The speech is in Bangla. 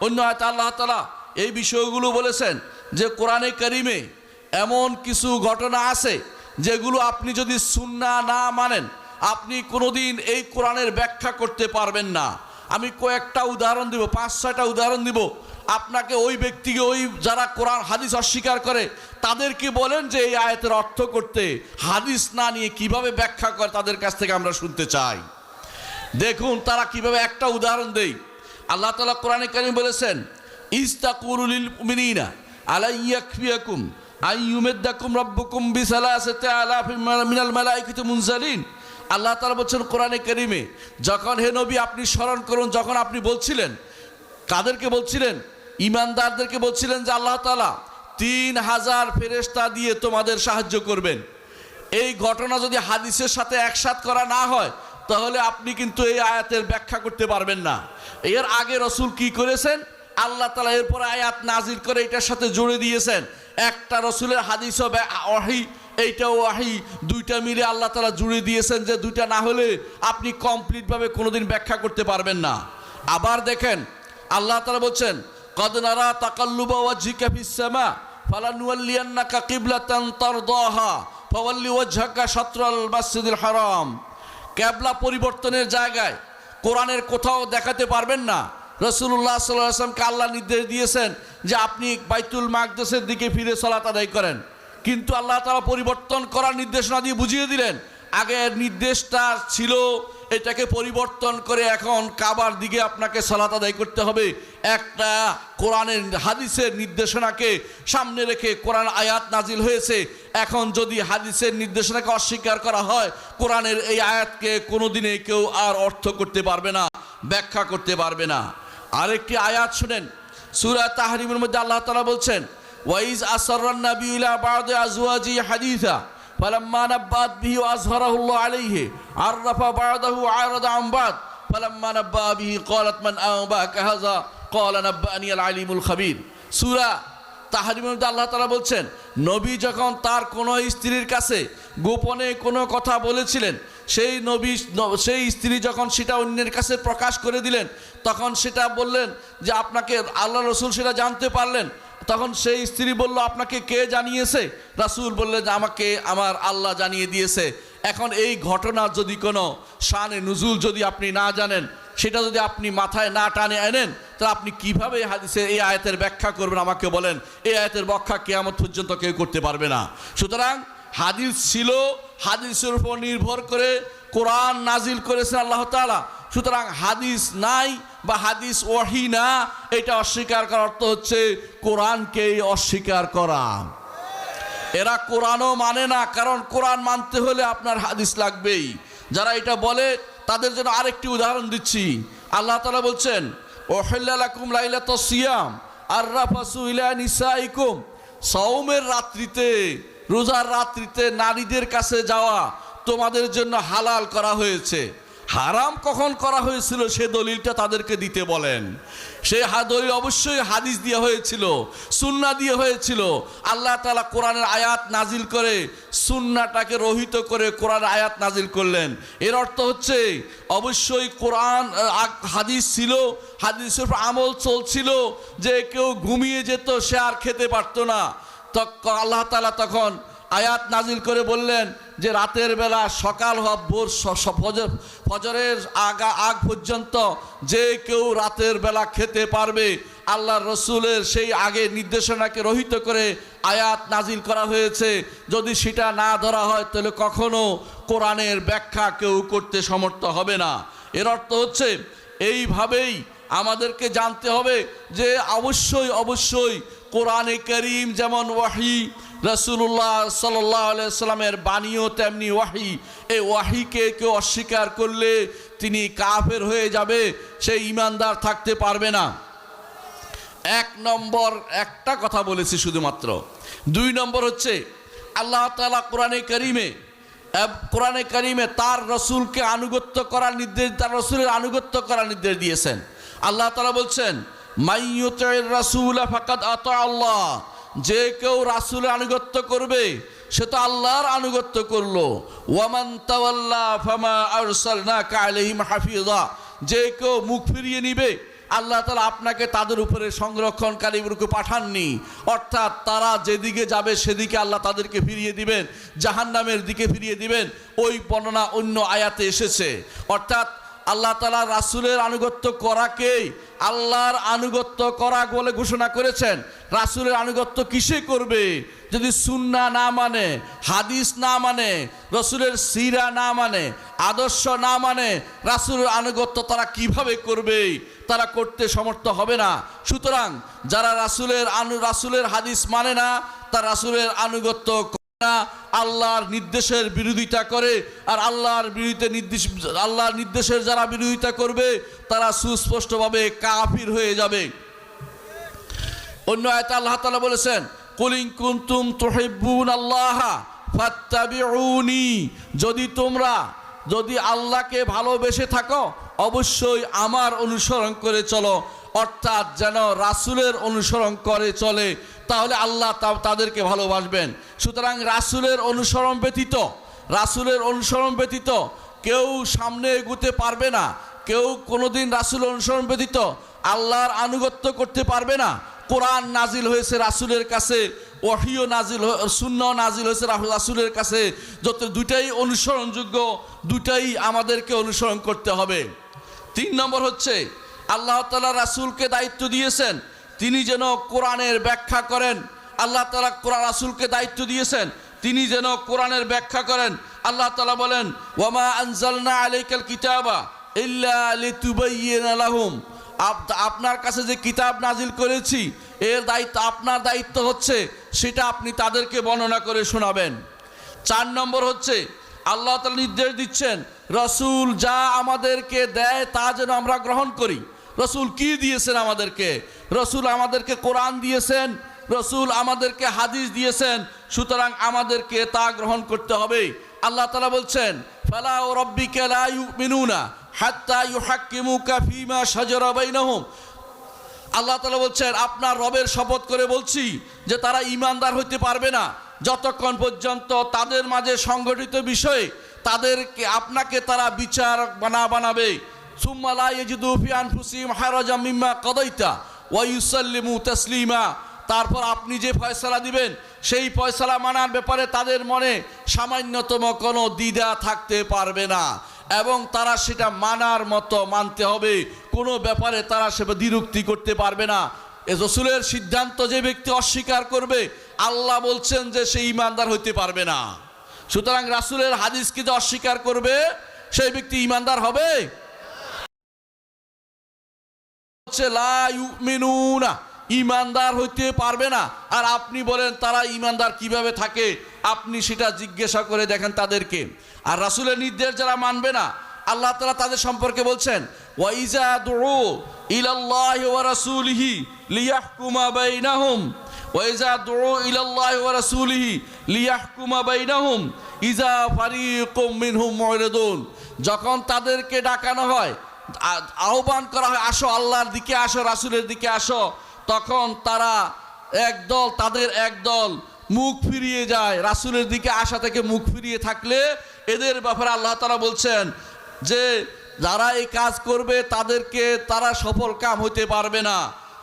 অন্য আয়তা আল্লাহ তালা এই বিষয়গুলো বলেছেন যে কোরআনে করিমে এমন কিছু ঘটনা আছে যেগুলো আপনি যদি সুন্না না মানেন, আপনি কোনোদিন এই কোরআনের ব্যাখ্যা করতে পারবেন না। আমি কয়েকটা উদাহরণ দিব, পাঁচ, ছয়টা উদাহরণ দিব। আপনাকে ওই ব্যক্তিকে, ওই যারা কোরআন, হাদিস অস্বীকার করে, তাদেরকে বলেন যে এই আয়াতের অর্থ করতে, হাদিস না নিয়ে কীভাবে ব্যাখ্যা করে তাদের কাছ থেকে আমরা শুনতে চাই। দেখুন, তারা কীভাবে একটা উদাহরণ দেই আল্লাহ তালা কোরআনে কারিম বলেছেন ইস্তাকুরুল মিনিনা আলাইয়াকুম আইয়ুমেদ্দাকুম রব্বুকুম আলাফি মিনাল মালাইকাতি মুনজালিন। আল্লাহ তাআলা বলছেন কোরআনে কারিমে, যখন হে নবী আপনি স্মরণ করুন, যখন আপনি বলছিলেন, কাদেরকে বলছিলেন? ইমানদারদেরকে বলছিলেন যে আল্লাহ তাআলা তিন হাজার ফেরেশতা দিয়ে তোমাদের সাহায্য করবেন। এই ঘটনা যদি হাদিসের সাথে একসাথ করা না হয় তাহলে আপনি কিন্তু এই আয়াতের ব্যাখ্যা করতে পারবেন না। এর আগে রসুল কি করেছেন? আল্লাহ তালা এরপর আয়াত নাজির করে এটার সাথে জুড়ে দিয়েছেন। একটা রসুলের হাদিস ব্যা- ওয়াহি, এইটাও ওয়াহি, দুইটা মিলে আল্লাহ তালা জুড়ে দিয়েছেন যে দুইটা না হলে আপনি কমপ্লিটভাবে কোনোদিন ব্যাখ্যা করতে পারবেন না। আবার দেখেন, আল্লাহ তালা বলছেন কদনারা তাকাল্লুবা ওয়াজিকা ফিস সামা ফালানুয়াল্লিয়ান্নাকা কিবলাতান তারদাহা, ফাওয়াল্লি ওয়াজহাকা শাতরাল মাসজিদিল হারাম। ক্যাবলা পরিবর্তনের জায়গায় কোরআনের কোথাও দেখাতে পারবেন না। রসুল্লাহ সাল্লামকে আল্লাহ নির্দেশ দিয়েছেন যে আপনি বাইতুল মাগদেশের দিকে ফিরে সলাত আদায় করেন। কিন্তু আল্লাহ তারা পরিবর্তন করার নির্দেশনা দিয়ে বুঝিয়ে দিলেন, আগের নির্দেশটা ছিল এটাকে পরিবর্তন করে এখন কাবার দিকে আপনাকে সলাত আদায় করতে হবে। একটা কোরআনের হাদিসের নির্দেশনাকে সামনে রেখে কোরআন আয়াত নাজিল হয়েছে। এখন যদি হাদিসের নির্দেশনাকে অস্বীকার করা হয়, কোরআনের এই আয়াতকে কোনোদিনে কেউ আর অর্থ করতে পারবে না, ব্যাখ্যা করতে পারবে না। আরেকটি আয়াত শুনেন, সুরা তাহরিমের মধ্যে আল্লাহ তালা বলছেন, ওয়াইজ আসরান নবী আজওয়াজি হাদিসা। فلما نبأت به وأظهره الله عليه عرف بعده عارض عن بعد فلما نبأ به قالت من أنبأك هذا قال نبأني العليم الخبير سورة তাহারিমের মধ্যে আল্লাহ তালা বলছেন নবী যখন তার কোনো স্ত্রীর কাছে গোপনে কোনো কথা বলেছিলেন সেই নবী ন- সেই স্ত্রী যখন সেটা অন্যের কাছে প্রকাশ করে দিলেন তখন সেটা বললেন যে আপনাকে আল্লাহ রসুল সেটা জানতে পারলেন তখন সেই স্ত্রী বলল, আপনাকে কে জানিয়েছে? রাসূল বললেন যে আমাকে আমার আল্লাহ জানিয়ে দিয়েছে। এখন এই ঘটনা যদি কোনো শানে নুজুল যদি আপনি না জানেন, সেটা যদি আপনি মাথায় না টানে এনেন তাহলে আপনি কীভাবে এই হাদিসের এই আয়াতের ব্যাখ্যা করবেন? আমাকে বলেন, এই আয়াতের ব্যাখ্যা কেয়ামত পর্যন্ত কেউ করতে পারবে না। সুতরাং হাদিস ছিল, হাদিসের উপর নির্ভর করে কোরআন নাজিল করেছেন আল্লাহ তাআলা। সুতরাং হাদিস নাই বা হাদিস ওয়াহি না, এটা অস্বীকার করার অর্থ হচ্ছে কোরআনকেই অস্বীকার করা। এরা কোরআনও মানে না, কারণ কোরআন মানতে হলে আপনার হাদিস লাগবেই। যারা এটা বলে, তাদের জন্য আরেকটি উদাহরণ দিচ্ছি। আল্লাহ তালা বলছেন ওহেল্লাকুম লাইলা তো সিয়াম আর রাফাসু ইলা নিসাইকুম। সৌমের রাত্রিতে, রোজার রাত্রিতে নারীদের কাছে যাওয়া তোমাদের জন্য হালাল করা হয়েছে। হারাম কখন করা হয়েছিল সে দলিলটা তাদেরকে দিতে বলেন। সে দলিল অবশ্যই হাদিস দিয়ে হয়েছিল সুন্না দিয়ে হয়েছিল। আল্লাহ তালা কোরআনের আয়াত নাজিল করে সুন্নাটাকে রহিত করে কোরআনের আয়াত নাজিল করলেন। এর অর্থ হচ্ছে, অবশ্যই কোরআন হাদিস ছিল, হাদিসের আমল চলছিল, যে কেউ ঘুমিয়ে যেত সে আর খেতে পারতো না। তখন আল্লাহ তালা তখন আয়াত নাজিল করে বললেন যে রাতের বেলা সকাল হওয়া ভোর ফজরের আগা আগ পর্যন্ত যে কেউ রাতের বেলা খেতে পারবে আল্লাহ রসুলের সেই আগে নির্দেশনাকে রহিত করে আয়াত নাজিল করা হয়েছে। যদি সেটা না ধরা হয়, তাহলে কখনো কোরআনের ব্যাখ্যা কেউ করতে সমর্থ হবে না। এর অর্থ হচ্ছে, এইভাবেই আমাদেরকে জানতে হবে যে অবশ্যই অবশ্যই কোরআনে করিম যেমন ওয়াহি রসুল্লাহ সাল্লাহ সাল্লামের বাণীও তেমনি ওয়াহি। এই ওয়াহিকে কেউ অস্বীকার করলে তিনি কাফের হয়ে যাবে সেই ইমানদার থাকতে পারবে না। এক নম্বর, একটা কথা বলেছি শুধুমাত্র। দুই নম্বর হচ্ছে, আল্লাহ তালা কোরআনে করিমে কোরআনে করিমে তার রসুলকে আনুগত্য করার নির্দেশ, তার রসুলের আনুগত্য করার নির্দেশ দিয়েছেন। আল্লাহ তালা বলছেন রাসুল আত আল্লাহ। যে কেউ রাসুলের আনুগত্য করবে, সে তো আল্লাহর আনুগত্য করল। ফামা যে কেউ মুখ ফিরিয়ে নিবে, আল্লাহ তালা আপনাকে তাদের উপরে সংরক্ষণকারী রূপে পাঠাননি। অর্থাৎ তারা যেদিকে যাবে, সেদিকে আল্লাহ তাদেরকে ফিরিয়ে দিবেন, জাহান্নামের দিকে ফিরিয়ে দিবেন। ওই বর্ণনা অন্য আয়াতে এসেছে। অর্থাৎ আল্লাহ তালা রাসুলের আনুগত্য করাকেই আল্লাহর আনুগত্য করা বলে ঘোষণা করেছেন। রাসুলের আনুগত্য কিসে করবে? যদি সুন্না না মানে হাদিস না মানে রসুলের সিরা না মানে আদর্শ না মানে রাসুলের আনুগত্য তারা কীভাবে করবে? তারা করতে সমর্থ হবে না। সুতরাং যারা রাসুলের আনু, রাসুলের হাদিস মানে না, তার রাসুলের আনুগত্য আল্লাহর নির্দেশের বিরোধিতা করে, আর আল্লাহর বিরুদ্ধে নির্দেশ, আল্লাহর নির্দেশের যারা বিরোধিতা করবে, তারা সুস্পষ্টভাবে কাফির হয়ে যাবে। অন্য আয়তা আল্লাহ তালা বলেছেন, কুলিং কুন্তুম তোহেবুন আল্লাহ যদি তোমরা, যদি আল্লাহকে ভালোবেসে থাকো, অবশ্যই আমার অনুসরণ করে চলো। অর্থাৎ যেন রাসুলের অনুসরণ করে চলে, তাহলে আল্লাহ তাদেরকে ভালোবাসবেন। সুতরাং রাসুলের অনুসরণ ব্যতীত, রাসুলের অনুসরণ ব্যতীত কেউ সামনে এগুতে পারবে না। কেউ কোনোদিন রাসুল অনুসরণ ব্যতীত আল্লাহর আনুগত্য করতে পারবে না। কোরআন নাজিল হয়েছে রাসুলের কাছে ওহিও নাজিল শূন্য নাজিল হয়েছে রাসুলের কাছে। যত দুটাই অনুসরণযোগ্য দুটাই আমাদেরকে অনুসরণ করতে হবে। তিন নম্বর হচ্ছে আল্লাহ তালা রাসুলকে দায়িত্ব দিয়েছেন। তিনি যেন কোরআনের ব্যাখ্যা করেন। আল্লাহ তালা কোরআন রাসুলকে দায়িত্ব দিয়েছেন। তিনি যেন কোরআনের ব্যাখ্যা করেন। আল্লাহ তালা বলেন, ওয়ামা আনজালনা আলাইকাল কিতাবা আপনার কাছে যে কিতাব নাজিল করেছি, এর দায়িত্ব, আপনার দায়িত্ব হচ্ছে সেটা আপনি তাদেরকে বর্ণনা করে শোনাবেন। চার নম্বর হচ্ছে, আল্লাহ তালা নির্দেশ দিচ্ছেন, রসুল যা আমাদেরকে দেয় তা যেন আমরা গ্রহণ করি। রসুল কি দিয়েছেন আমাদেরকে? রসুল আমাদেরকে কোরআন দিয়েছেন, রসুল আমাদেরকে হাদিস দিয়েছেন, সুতরাং আমাদেরকে তা গ্রহণ করতে হবে। আল্লাহ তালা বলছেন, ফালা ও রব্বিকে লা ইউমিনুনা হাত্তা ইউহাক্কিমুকা ফীমা শাজারা বাইনাহুম। আল্লাহ তালা বলছেন, আপনার রবের শপথ করে বলছি যে তারা ইমানদার হইতে পারবে না। যতক্ষণ পর্যন্ত তাদের মাঝে সংগঠিত বিষয়ে, তাদেরকে, আপনাকে তারা বিচার বানা বানাবে। হারাজাম মিম্মা তারপর আপনি যে ফয়সালা দিবেন, সেই ফয়সালা মানার ব্যাপারে তাদের মনে সামান্যতম কোনো দ্বিধা থাকতে পারবে না। এবং তারা সেটা মানার মতো মানতে হবে। কোনো ব্যাপারে তারা সে দ্বিরুক্তি করতে পারবে না। এ রসুলের সিদ্ধান্ত যে ব্যক্তি অস্বীকার করবে, আল্লাহ বলছেন যে সে ইমানদার হইতে পারবে না। সুতরাং রাসুলের হাদিসকে যে অস্বীকার করবে, সেই ব্যক্তি ইমানদার হবে? হচ্ছে ইমানদার হইতে পারবে না। আর আপনি বলেন, তারা ইমানদার কীভাবে থাকে? আপনি সেটা জিজ্ঞাসা করে দেখেন তাদেরকে। আর রাসূলের নির্দেশ যারা মানবে না, আল্লাহ তালা তাদের সম্পর্কে বলছেন ওয়া ওয়াইজা ওয়া ইজা ফারিকুম যখন তাদেরকে ডাকানো হয় আহ্বান করা হয়, আসো আল্লাহর দিকে আসো, রাসুলের দিকে আসো। তখন তারা একদল, তাদের একদল মুখ ফিরিয়ে যায়। রাসুলের দিকে আসা থেকে মুখ ফিরিয়ে থাকলে এদের ব্যাপারে আল্লাহ তারা বলছেন যে, যারা এই কাজ করবে তাদেরকে তারা সফল কাম হইতে পারবে না।